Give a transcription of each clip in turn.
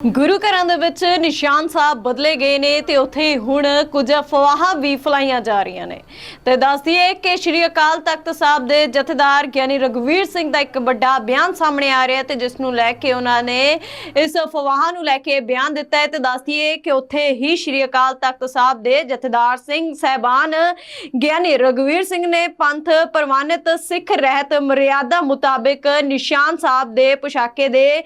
ਗੁਰੂ ਘਰਾਂ ਦੇ ਵਿੱਚ ਨਿਸ਼ਾਨ ਸਾਹਿਬ ਬਦਲੇ ਗਏ ਨੇ ਤੇ ਉੱਥੇ ਹੁਣ ਕੁਝ ਅਫਵਾਹਾਂ ਵੀ ਫਲਾਈਆਂ ਜਾ ਰਹੀਆਂ ਨੇ। ਤੇ ਦੱਸਦੀਏ ਕਿ ਸ਼੍ਰੀ ਅਕਾਲ ਤਖਤ ਸਾਹਿਬ ਦੇ ਜਥੇਦਾਰ ਗਿਆਨੀ ਰਗਵੀਰ ਸਿੰਘ ਦਾ ਇੱਕ ਵੱਡਾ ਬਿਆਨ ਸਾਹਮਣੇ ਆ ਰਿਹਾ ਤੇ ਜਿਸ ਨੂੰ ਲੈ ਕੇ ਉਹਨਾਂ ਨੇ ਇਸ ਅਫਵਾਹਾਂ ਨੂੰ ਲੈ ਕੇ ਬਿਆਨ ਦਿੱਤਾ ਹੈ ਤੇ ਦੱਸਦੀਏ ਕਿ ਉੱਥੇ ਹੀ ਸ਼੍ਰੀ ਅਕਾਲ ਤਖਤ ਸਾਹਿਬ ਦੇ ਜਥੇਦਾਰ ਸਿੰਘ ਸਹਿਬਾਨ ਗਿਆਨੀ ਰਗਵੀਰ ਸਿੰਘ ਨੇ ਪੰਥ ਪ੍ਰਵਾਨਿਤ ਸਿੱਖ ਰਹਿਤ ਮਰਿਆਦਾ ਮੁਤਾਬਿਕ ਨਿਸ਼ਾਨ ਸਾਹਿਬ ਦੇ ਪੁਸ਼ਾਕੇ ਦੇ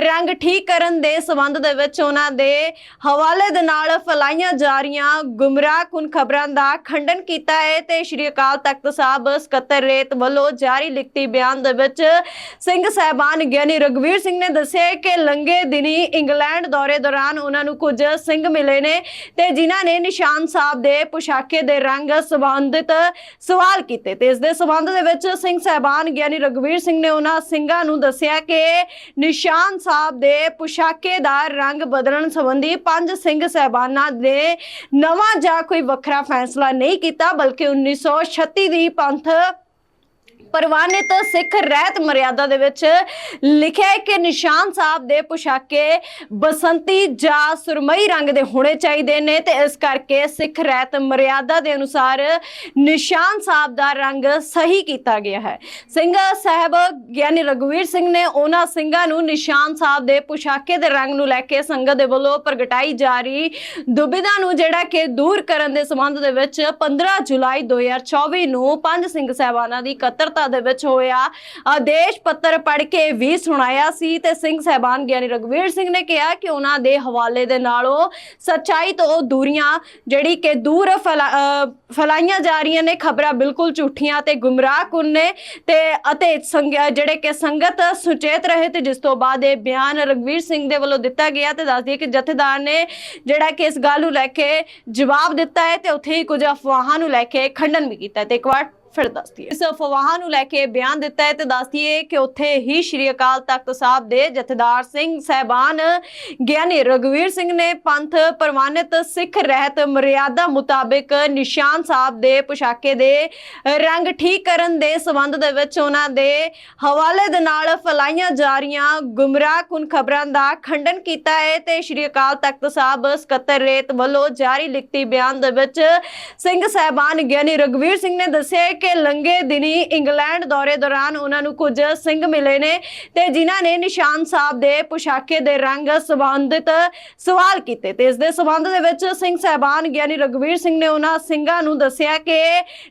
ਰੰਗ ਠੀਕ ਕਰਨ ਦੇ ਸਬੰਧ ਦੇ ਵਿੱਚ ਉਹਨਾਂ ਦੇ ਹਵਾਲੇ ਦੇ ਨਾਲ ਫੈਲਾਈਆਂ ਜਾ ਰਹੀਆਂ ਗੁੰਮਰਾਹਕੁਨ ਖਬਰਾਂ ਦਾ ਖੰਡਨ ਕੀਤਾ ਹੈ ਤੇ ਸ਼੍ਰੀ ਅਕਾਲ ਤਖਤ ਸਾਹਿਬ ਸਕੱਤਰੇਤ ਵੱਲੋਂ ਜਾਰੀ ਲਿਖਤੀ ਬਿਆਨ ਦੇ ਵਿੱਚ ਸਿੰਘ ਸਹਿਬਾਨ ਗਿਆਨੀ ਰਗਵੀਰ ਸਿੰਘ ਨੇ ਦੱਸਿਆ ਕਿ ਲੰਗੇ ਦਿਨੀ ਇੰਗਲੈਂਡ ਦੌਰੇ ਦੌਰਾਨ ਉਹਨਾਂ ਨੂੰ ਕੁਝ ਸਿੰਘ ਮਿਲੇ ਨੇ ਤੇ ਜਿਨ੍ਹਾਂ ਨੇ ਨਿਸ਼ਾਨ ਸਾਹਿਬ ਦੇ ਪੁਸ਼ਾਕੇ ਦੇ ਰੰਗ ਸੰਬੰਧਿਤ ਸਵਾਲ ਕੀਤੇ। ਤੇ ਇਸ ਦੇ ਸੰਬੰਧ ਦੇ ਵਿੱਚ ਸਿੰਘ ਸਹਿਬਾਨ ਗਿਆਨੀ ਰਗਵੀਰ ਸਿੰਘ ਨੇ ਉਹਨਾਂ ਸਿੰਘਾਂ ਨੂੰ ਦੱਸਿਆ ਕਿ ਨਿਸ਼ਾਨ ਸਾਹਿਬ ਦੇ ਪੁਸ਼ਾਕੇ ਦਾ ਰੰਗ ਬਦਲਣ ਸੰਬੰਧੀ ਪੰਜ ਸਿੰਘ ਸਹਿਬਾਨਾਂ ਨੇ ਨਵਾਂ ਜਾਂ ਕੋਈ ਵੱਖਰਾ ਫੈਸਲਾ ਨਹੀਂ ਕੀਤਾ, ਬਲਕਿ 1936 ਦੀ ਪੰਥ ਪ੍ਰਵਾਨਿਤ ਸਿੱਖ ਰਹਿਤ ਮਰਿਆਦਾ ਦੇ ਵਿੱਚ ਲਿਖਿਆ ਹੈ ਕਿ ਨਿਸ਼ਾਨ ਸਾਹਿਬ ਦੇ ਪੁਸ਼ਾਕੇ ਬਸੰਤੀ ਜਾਂ ਸੁਰਮਈ ਰੰਗ ਦੇ ਹੋਣੇ ਚਾਹੀਦੇ ਨੇ ਤੇ ਇਸ ਕਰਕੇ ਸਿੱਖ ਰਹਿਤ ਮਰਿਆਦਾ ਦੇ ਅਨੁਸਾਰ ਨਿਸ਼ਾਨ ਸਾਹਿਬ ਦਾ ਰੰਗ ਸਹੀ ਕੀਤਾ ਗਿਆ ਹੈ। ਸਿੰਘ ਸਾਹਿਬ ਗਿਆਨੀ ਰਗਵੀਰ ਸਿੰਘ ਨੇ ਉਹਨਾਂ ਸਿੰਘਾਂ ਨੂੰ ਨਿਸ਼ਾਨ ਸਾਹਿਬ ਦੇ ਪੁਸ਼ਾਕੇ ਦੇ ਰੰਗ ਨੂੰ ਲੈ ਕੇ ਸੰਗਤ ਦੇ ਵੱਲੋਂ ਪ੍ਰਗਟਾਈ ਜਾ ਰਹੀ ਦੁਬਿਧਾ ਨੂੰ ਜਿਹੜਾ ਕਿ ਦੂਰ ਕਰਨ ਦੇ ਸੰਬੰਧ ਦੇ ਵਿੱਚ 15 ਜੁਲਾਈ 2024 ਨੂੰ ਪੰਜ ਸਿੰਘ ਸਹਿਬਾਨਾਂ ਦੀ ਇਕੱਤਰਤਾ ਦੇ ਵਿੱਚ ਹੋਇਆ। ਆਦੇਸ਼ ਪੱਤਰ ਪੜ੍ਹ ਕੇ ਵੀ ਸੁਣਾਇਆ ਸੀ ਤੇ ਸਿੰਘ ਸਹਿਬਾਨ ਗਿਆਨੀ ਰਗਵੀਰ ਸਿੰਘ ਨੇ ਕਿਹਾ ਕਿ ਉਹਨਾਂ ਦੇ ਹਵਾਲੇ ਦੇ ਨਾਲੋਂ ਸੱਚਾਈ ਤੋਂ ਦੂਰੀਆਂ ਜਿਹੜੀ ਕਿ ਦੂਰ ਫੈਲਾਈਆਂ ਜਾ ਰਹੀਆਂ ਨੇ, ਖਬਰਾਂ ਬਿਲਕੁਲ ਝੂਠੀਆਂ ਤੇ ਗੁੰਮਰਾਹਕੁਨ ਨੇ ਤੇ ਅਤੇ ਜਿਹੜੇ ਕਿ ਸੰਗਤ ਸੁਚੇਤ ਰਹੇ ਤੇ ਜਿਸ ਤੋਂ ਬਾਅਦ ਇਹ ਬਿਆਨ ਰਗਵੀਰ ਸਿੰਘ ਦੇ ਵੱਲੋਂ ਦਿੱਤਾ ਗਿਆ ਤੇ ਦੱਸਦੀ ਦਈਏ ਕਿ ਜਥੇਦਾਰ ਨੇ ਜਿਹੜਾ ਕਿ ਇਸ ਗੱਲ ਨੂੰ ਲੈ ਕੇ ਜਵਾਬ ਦਿੱਤਾ ਹੈ ਤੇ ਉੱਥੇ ਹੀ ਕੁਝ ਅਫਵਾਹਾਂ ਨੂੰ ਲੈ ਕੇ ਖੰਡਨ ਵੀ ਕੀਤਾ ਤੇ ਇੱਕ ਵਾਰ ਫਿਰ ਦੱਸ ਦਈਏ। ਇਸ ਅਫਵਾਹਾਂ ਨੂੰ ਲੈ ਕੇ ਬਿਆਨ ਦਿੱਤਾ ਹੈ ਤੇ ਦੱਸਦੀ ਦਈਏ ਕਿ ਉੱਥੇ ਹੀ ਸ਼੍ਰੀ ਅਕਾਲ ਤਖਤ ਸਾਹਿਬ ਦੇ ਜਥੇਦਾਰ ਸਿੰਘ ਸਹਿਬਾਨ ਗਿਆਨੀ ਰਗਵੀਰ ਸਿੰਘ ਨੇ ਪੰਥ ਪ੍ਰਵਾਨਿਤ ਸਿੱਖ ਰਹਿਤ ਮਰਿਆਦਾ ਮੁਤਾਬਿਕ ਨਿਸ਼ਾਨ ਸਾਹਿਬ ਦੇ ਪੁਸ਼ਾਕੇ ਦੇ ਰੰਗ ਠੀਕ ਕਰਨ ਦੇ ਸਬੰਧ ਦੇ ਵਿੱਚ ਉਹਨਾਂ ਦੇ ਹਵਾਲੇ ਦੇ ਨਾਲ ਫੈਲਾਈਆਂ ਜਾ ਰਹੀਆਂ ਗੁੰਮਰਾਹਕੁਨ ਖਬਰਾਂ ਦਾ ਖੰਡਨ ਕੀਤਾ ਹੈ ਤੇ ਸ਼੍ਰੀ ਅਕਾਲ ਤਖਤ ਸਾਹਿਬ ਸਕੱਤਰ ਰੇਤ ਵੱਲੋਂ ਜਾਰੀ ਲਿਖਤੀ ਬਿਆਨ ਦੇ ਵਿੱਚ ਸਿੰਘ ਸਹਿਬਾਨ ਗਿਆਨੀ ਰਗਵੀਰ ਸਿੰਘ ਨੇ ਦੱਸਿਆ ਹੈ ਕਿ ਲੰਗੇ ਦਿਨੀ ਇੰਗਲੈਂਡ ਦੌਰੇ ਦੌਰਾਨ ਉਹਨਾਂ ਨੂੰ ਕੁਝ ਸਿੰਘ ਮਿਲੇ ਨੇ ਤੇ ਜਿਨ੍ਹਾਂ ਨੇ ਨਿਸ਼ਾਨ ਸਾਹਿਬ ਦੇ ਪੁਸ਼ਾਕੇ ਦੇ ਰੰਗ ਸੰਬੰਧਿਤ ਸਵਾਲ ਕੀਤੇ। ਤੇ ਇਸ ਦੇ ਸੰਬੰਧ ਦੇ ਵਿੱਚ ਸਿੰਘ ਸਹਿਬਾਨ ਗਿਆਨੀ ਰਗਵੀਰ ਸਿੰਘ ਨੇ ਉਹਨਾਂ ਸਿੰਘਾਂ ਨੂੰ ਦੱਸਿਆ ਕਿ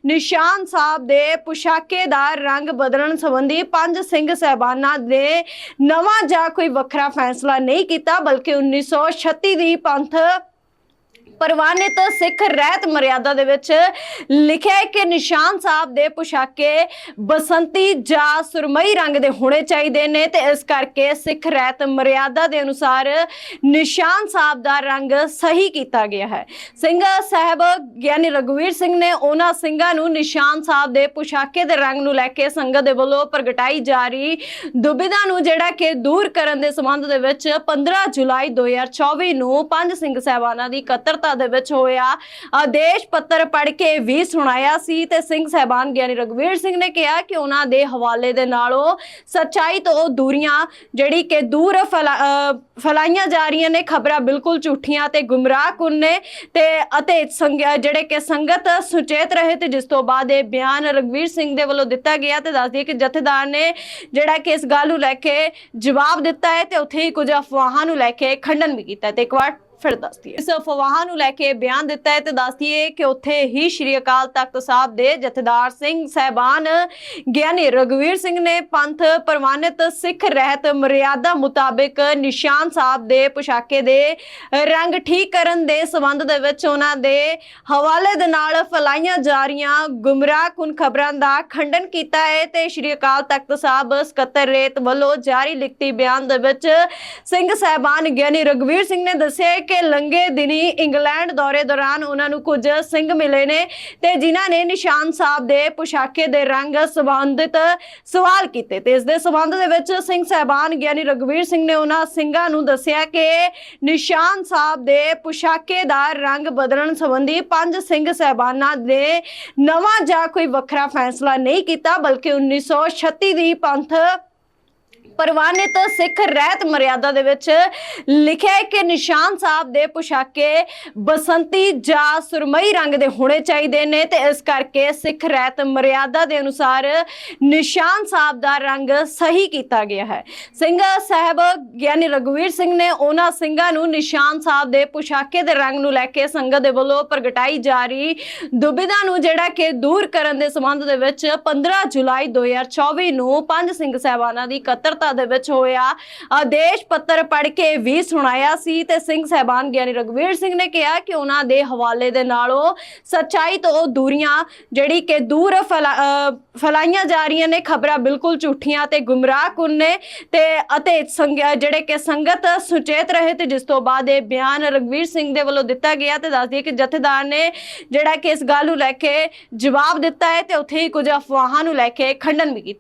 ਨਿਸ਼ਾਨ ਸਾਹਿਬ ਦੇ ਪੁਸ਼ਾਕੇ ਦਾ ਰੰਗ ਬਦਲਣ ਸੰਬੰਧੀ ਪੰਜ ਸਿੰਘ ਸਹਿਬਾਨਾਂ ਨੇ ਨਵਾਂ ਜਾਂ ਕੋਈ ਵੱਖਰਾ ਫੈਸਲਾ ਨਹੀਂ ਕੀਤਾ, ਬਲਕਿ 1936 ਦੀ ਪੰਥ ਪ੍ਰਵਾਨਿਤ ਸਿੱਖ ਰਹਿਤ ਮਰਿਆਦਾ ਦੇ ਵਿੱਚ ਲਿਖਿਆ ਹੈ ਕਿ ਨਿਸ਼ਾਨ ਸਾਹਿਬ ਦੇ ਪੁਸ਼ਾਕੇ ਬਸੰਤੀ ਜਾਂ ਸੁਰਮਈ ਰੰਗ ਦੇ ਹੋਣੇ ਚਾਹੀਦੇ ਨੇ ਤੇ ਇਸ ਕਰਕੇ ਸਿੱਖ ਰਹਿਤ ਮਰਿਆਦਾ ਦੇ ਅਨੁਸਾਰ ਨਿਸ਼ਾਨ ਸਾਹਿਬ ਦਾ ਰੰਗ ਸਹੀ ਕੀਤਾ ਗਿਆ ਹੈ। ਸਿੰਘ ਸਾਹਿਬ ਗਿਆਨੀ ਰਗਵੀਰ ਸਿੰਘ ਨੇ ਉਹਨਾਂ ਸਿੰਘਾਂ ਨੂੰ ਨਿਸ਼ਾਨ ਸਾਹਿਬ ਦੇ ਪੁਸ਼ਾਕੇ ਦੇ ਰੰਗ ਨੂੰ ਲੈ ਕੇ ਸੰਗਤ ਦੇ ਵੱਲੋਂ ਪ੍ਰਗਟਾਈ ਜਾ ਰਹੀ ਦੁਬਿਧਾ ਨੂੰ ਜਿਹੜਾ ਕਿ ਦੂਰ ਕਰਨ ਦੇ ਸੰਬੰਧ ਦੇ ਵਿੱਚ 15 ਜੁਲਾਈ 2024 ਨੂੰ ਪੰਜ ਸਿੰਘ ਸਹਿਬਾਨਾਂ ਦੀ ਇਕੱਤਰਤਾ ਦੇ ਵਿੱਚ ਹੋਇਆ। ਆਦੇਸ਼ ਪੱਤਰ ਪੜ੍ਹ ਕੇ ਵੀ ਸੁਣਾਇਆ ਸੀ ਤੇ ਸਿੰਘ ਸਹਿਬਾਨ ਗਿਆਨੀ ਰਗਵੀਰ ਸਿੰਘ ਨੇ ਕਿਹਾ ਕਿ ਉਹਨਾਂ ਦੇ ਹਵਾਲੇ ਦੇ ਨਾਲੋਂ ਸੱਚਾਈ ਤੋਂ ਦੂਰੀਆਂ ਜਿਹੜੀ ਕਿ ਦੂਰ ਫੈਲਾਈਆਂ ਜਾ ਰਹੀਆਂ ਨੇ, ਖਬਰਾਂ ਬਿਲਕੁਲ ਝੂਠੀਆਂ ਤੇ ਗੁੰਮਰਾਹਕੁਨ ਨੇ ਤੇ ਅਤੇ ਜਿਹੜੇ ਕਿ ਸੰਗਤ ਸੁਚੇਤ ਰਹੇ ਤੇ ਜਿਸ ਤੋਂ ਬਾਅਦ ਇਹ ਬਿਆਨ ਰਗਵੀਰ ਸਿੰਘ ਦੇ ਵੱਲੋਂ ਦਿੱਤਾ ਗਿਆ ਤੇ ਦੱਸਦੀ ਦਈਏ ਕਿ ਜਥੇਦਾਰ ਨੇ ਜਿਹੜਾ ਕਿ ਇਸ ਗੱਲ ਨੂੰ ਲੈ ਕੇ ਜਵਾਬ ਦਿੱਤਾ ਹੈ ਤੇ ਉੱਥੇ ਹੀ ਕੁਝ ਅਫਵਾਹਾਂ ਨੂੰ ਲੈ ਕੇ ਖੰਡਨ ਵੀ ਕੀਤਾ ਤੇ ਇੱਕ ਵਾਰ ਫਿਰ ਦੱਸਦੀ ਦਈਏ। ਇਸ ਅਫਵਾਹਾਂ ਨੂੰ ਲੈ ਕੇ ਬਿਆਨ ਦਿੱਤਾ ਹੈ ਤੇ ਦੱਸਦੀ ਦਈਏ ਕਿ ਉੱਥੇ ਹੀ ਸ਼੍ਰੀ ਅਕਾਲ ਤਖਤ ਸਾਹਿਬ ਦੇ ਜਥੇਦਾਰ ਸਿੰਘ ਸਹਿਬਾਨ ਗਿਆਨੀ ਰਗਵੀਰ ਸਿੰਘ ਨੇ ਪੰਥ ਪ੍ਰਵਾਨਿਤ ਸਿੱਖ ਰਹਿਤ ਮਰਿਆਦਾ ਮੁਤਾਬਿਕ ਨਿਸ਼ਾਨ ਸਾਹਿਬ ਦੇ ਪੁਸ਼ਾਕੇ ਦੇ ਰੰਗ ਠੀਕ ਕਰਨ ਦੇ ਸਬੰਧ ਦੇ ਵਿੱਚ ਉਹਨਾਂ ਦੇ ਹਵਾਲੇ ਦੇ ਨਾਲ ਫੈਲਾਈਆਂ ਜਾ ਰਹੀਆਂ ਗੁੰਮਰਾਹਕੁਨ ਖਬਰਾਂ ਦਾ ਖੰਡਨ ਕੀਤਾ ਹੈ ਤੇ ਸ਼੍ਰੀ ਅਕਾਲ ਤਖਤ ਸਾਹਿਬ ਸਕੱਤਰ ਰੇਤ ਵੱਲੋਂ ਜਾਰੀ ਲਿਖਤੀ ਬਿਆਨ ਦੇ ਵਿੱਚ ਸਿੰਘ ਸਹਿਬਾਨ ਗਿਆਨੀ ਰਗਵੀਰ ਸਿੰਘ ਨੇ ਦੱਸਿਆ ਕਿ ਕਿ ਲੰਗੇ ਦਿਨੀ ਇੰਗਲੈਂਡ ਦੌਰੇ ਦੌਰਾਨ ਉਹਨਾਂ ਨੂੰ ਕੁਝ ਸਿੰਘ ਮਿਲੇ ਨੇ ਤੇ ਜਿਨ੍ਹਾਂ ਨੇ ਨਿਸ਼ਾਨ ਸਾਹਿਬ ਦੇ ਪੁਸ਼ਾਕੇ ਦੇ ਰੰਗ ਸੰਬੰਧਿਤ ਸਵਾਲ ਕੀਤੇ। ਤੇ ਇਸ ਦੇ ਸੰਬੰਧ ਦੇ ਵਿੱਚ ਸਿੰਘ ਸਹਿਬਾਨ ਗਿਆਨੀ ਰਗਵੀਰ ਸਿੰਘ ਨੇ ਉਹਨਾਂ ਸਿੰਘਾਂ ਨੂੰ ਦੱਸਿਆ ਕਿ ਨਿਸ਼ਾਨ ਸਾਹਿਬ ਦੇ ਪੁਸ਼ਾਕੇ ਦਾ ਰੰਗ ਬਦਲਣ ਸੰਬੰਧੀ ਪੰਜ ਸਿੰਘ ਸਹਿਬਾਨਾਂ ਨੇ ਨਵਾਂ ਜਾਂ ਕੋਈ ਵੱਖਰਾ ਫੈਸਲਾ ਨਹੀਂ ਕੀਤਾ, ਬਲਕਿ 1936 ਦੀ ਪੰਥ ਪ੍ਰਵਾਨਿਤ ਸਿੱਖ ਰਹਿਤ ਮਰਿਆਦਾ ਦੇ ਵਿੱਚ ਲਿਖਿਆ ਹੈ ਕਿ ਨਿਸ਼ਾਨ ਸਾਹਿਬ ਦੇ ਪੁਸ਼ਾਕੇ ਬਸੰਤੀ ਜਾਂ ਸੁਰਮਈ ਰੰਗ ਦੇ ਹੋਣੇ ਚਾਹੀਦੇ ਨੇ ਤੇ ਇਸ ਕਰਕੇ ਸਿੱਖ ਰਹਿਤ ਮਰਿਆਦਾ ਦੇ ਅਨੁਸਾਰ ਨਿਸ਼ਾਨ ਸਾਹਿਬ ਦਾ ਰੰਗ ਸਹੀ ਕੀਤਾ ਗਿਆ ਹੈ। ਸਿੰਘ ਸਾਹਿਬ ਗਿਆਨੀ ਰਗਵੀਰ ਸਿੰਘ ਨੇ ਉਹਨਾਂ ਸਿੰਘਾਂ ਨੂੰ ਨਿਸ਼ਾਨ ਸਾਹਿਬ ਦੇ ਪੁਸ਼ਾਕੇ ਦੇ ਰੰਗ ਨੂੰ ਲੈ ਕੇ ਸੰਗਤ ਦੇ ਵੱਲੋਂ ਪ੍ਰਗਟਾਈ ਜਾ ਰਹੀ ਦੁਬਿਧਾ ਨੂੰ ਜਿਹੜਾ ਕਿ ਦੂਰ ਕਰਨ ਦੇ ਸੰਬੰਧ ਦੇ ਵਿੱਚ 15 ਜੁਲਾਈ 2024 ਨੂੰ ਪੰਜ ਸਿੰਘ ਸਾਹਿਬਾਨਾਂ ਦੀ ਇਕੱਤਰਤਾ ਦੇ ਵਿੱਚ ਹੋਇਆ। ਆਦੇਸ਼ ਪੱਤਰ ਪੜ੍ਹ ਕੇ ਵੀ ਸੁਣਾਇਆ ਸੀ ਤੇ ਸਿੰਘ ਸਾਹਿਬਾਨ ਗਿਆਨੀ ਰਗਵੀਰ ਸਿੰਘ ਨੇ ਕਿਹਾ ਕਿ ਉਹਨਾਂ ਦੇ ਹਵਾਲੇ ਦੇ ਨਾਲ ਉਹ ਸੱਚਾਈ ਤੋਂ ਦੂਰੀਆਂ ਜਿਹੜੀ ਕਿ ਦੂਰ ਫੈਲਾ- ਫੈਲਾਈਆਂ ਜਾ ਰਹੀਆਂ ਨੇ, ਖਬਰਾਂ ਬਿਲਕੁਲ ਝੂਠੀਆਂ ਤੇ ਗੁੰਮਰਾਹਕੁਨ ਨੇ ਤੇ ਅਤੇ ਸੰਗ- ਜਿਹੜੇ ਕਿ ਸੰਗਤ ਸੁਚੇਤ ਰਹੇ ਤੇ ਜਿਸ ਤੋਂ ਬਾਅਦ ਇਹ ਬਿਆਨ ਰਗਵੀਰ ਸਿੰਘ ਦੇ ਵੱਲੋਂ ਦਿੱਤਾ ਗਿਆ ਤੇ ਦੱਸਦੀ ਦਈਏ ਕਿ ਜਥੇਦਾਰ ਨੇ ਜਿਹੜਾ ਕਿ ਇਸ ਗੱਲ ਨੂੰ ਲੈ ਕੇ ਜਵਾਬ ਦਿੱਤਾ ਹੈ ਤੇ ਉੱਥੇ ਹੀ ਕੁਝ ਅਫਵਾਹਾਂ ਨੂੰ ਲੈ ਕੇ ਖੰਡਨ ਵੀ ਕੀਤਾ।